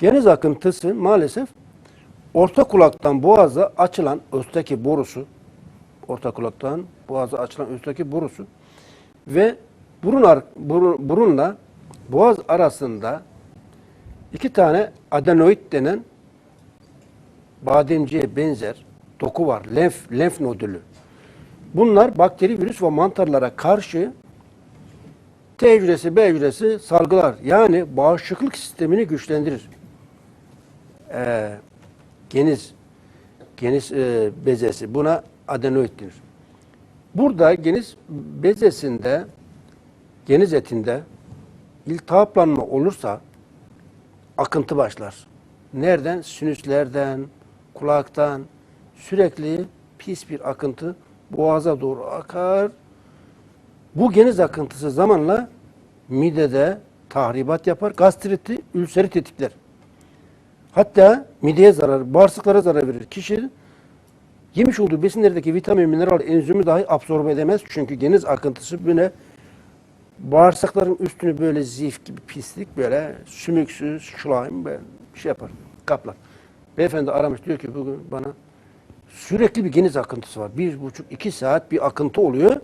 Geniz akıntısı maalesef orta kulaktan boğaza açılan üstteki borusu, orta kulaktan boğaza açılan üstteki borusu ve burun ar- burun- burunla boğaz arasında iki tane adenoid denen bademciye benzer doku var. Lenf, lenf nodülü. Bunlar bakteri, virüs ve mantarlara karşı T hücresi, B hücresi salgılar. Yani bağışıklık sistemini güçlendirir. Ee, geniz, geniz e, bezesi. Buna adenoid denir. Burada geniz bezesinde, geniz etinde iltihaplanma olursa akıntı başlar. Nereden? Sinüslerden, kulaktan sürekli pis bir akıntı boğaza doğru akar. Bu geniz akıntısı zamanla midede tahribat yapar, gastriti, ülseri tetikler. Hatta mideye zarar, bağırsaklara zarar verir. Kişi yemiş olduğu besinlerdeki vitamin, mineral, enzimi dahi absorbe edemez. Çünkü geniz akıntısı böyle bağırsakların üstünü böyle zif gibi pislik böyle sümüksüz, şulayım böyle şey yapar, kaplar. Beyefendi aramış diyor ki bugün bana sürekli bir geniz akıntısı var. Bir buçuk, iki saat bir akıntı oluyor.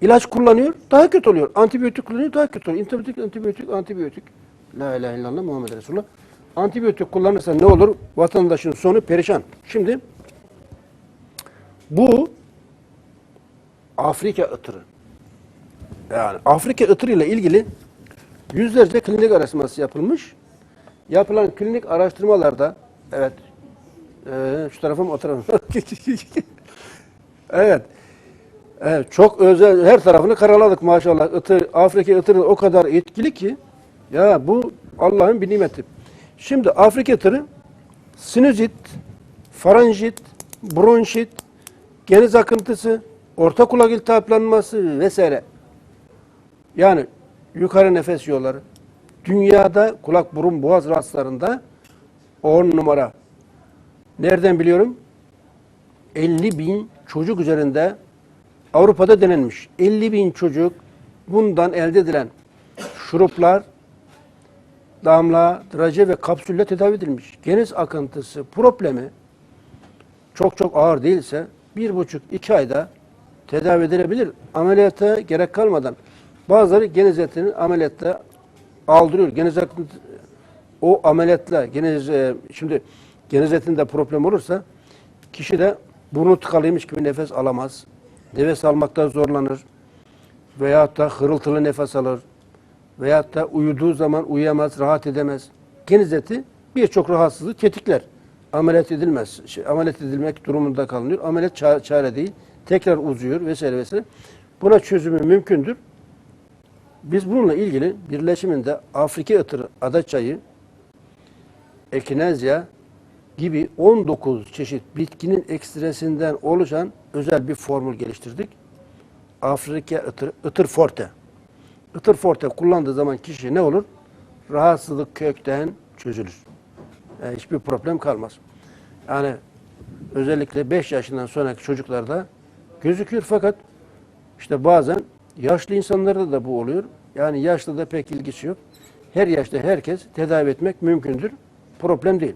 İlaç kullanıyor, daha kötü oluyor. Antibiyotik kullanıyor, daha kötü oluyor. Antibiyotik, antibiyotik, antibiyotik. La ilahe illallah Muhammed Resulullah. Antibiyotik kullanırsa ne olur? Vatandaşın sonu perişan. Şimdi bu Afrika ıtırı. Yani Afrika ıtırı ile ilgili yüzlerce klinik araştırması yapılmış. Yapılan klinik araştırmalarda evet ee, şu tarafım o tarafım. evet. Evet, çok özel her tarafını karaladık maşallah. Itır, Afrika ıtırı o kadar etkili ki ya bu Allah'ın bir nimeti. Şimdi Afrika ıtırı sinüzit, faranjit, bronşit, geniz akıntısı, orta kulak iltihaplanması vesaire. Yani yukarı nefes yolları. Dünyada kulak, burun, boğaz rahatsızlarında 10 numara. Nereden biliyorum? 50 bin çocuk üzerinde Avrupa'da denenmiş. 50 bin çocuk bundan elde edilen şuruplar, damla, draje ve kapsülle tedavi edilmiş. Geniz akıntısı problemi çok çok ağır değilse bir buçuk iki ayda tedavi edilebilir. Ameliyata gerek kalmadan. Bazıları geniz etini ameliyatta aldırıyor. Geniz akıntı o ameliyatla geniz e, şimdi geniz etinde problem olursa kişi de burnu tıkalıymış gibi nefes alamaz. Nefes almakta zorlanır. Veyahut da hırıltılı nefes alır. Veyahut da uyuduğu zaman uyuyamaz, rahat edemez. Geniz eti birçok rahatsızlığı tetikler. Ameliyat edilmez. Şey, ameliyat edilmek durumunda kalınıyor. Ameliyat ça- çare değil. Tekrar uzuyor vesaire vesaire. Buna çözümü mümkündür. Biz bununla ilgili birleşiminde Afrika ıtırı, adaçayı, ekinezya gibi 19 çeşit bitkinin ekstresinden oluşan özel bir formül geliştirdik. Afrika ıtır, ıtır forte. Itır forte kullandığı zaman kişi ne olur? Rahatsızlık kökten çözülür. Yani hiçbir problem kalmaz. Yani özellikle 5 yaşından sonraki çocuklarda gözüküyor fakat işte bazen yaşlı insanlarda da bu oluyor. Yani yaşlı da pek ilgisi yok. Her yaşta herkes tedavi etmek mümkündür. Problem değil.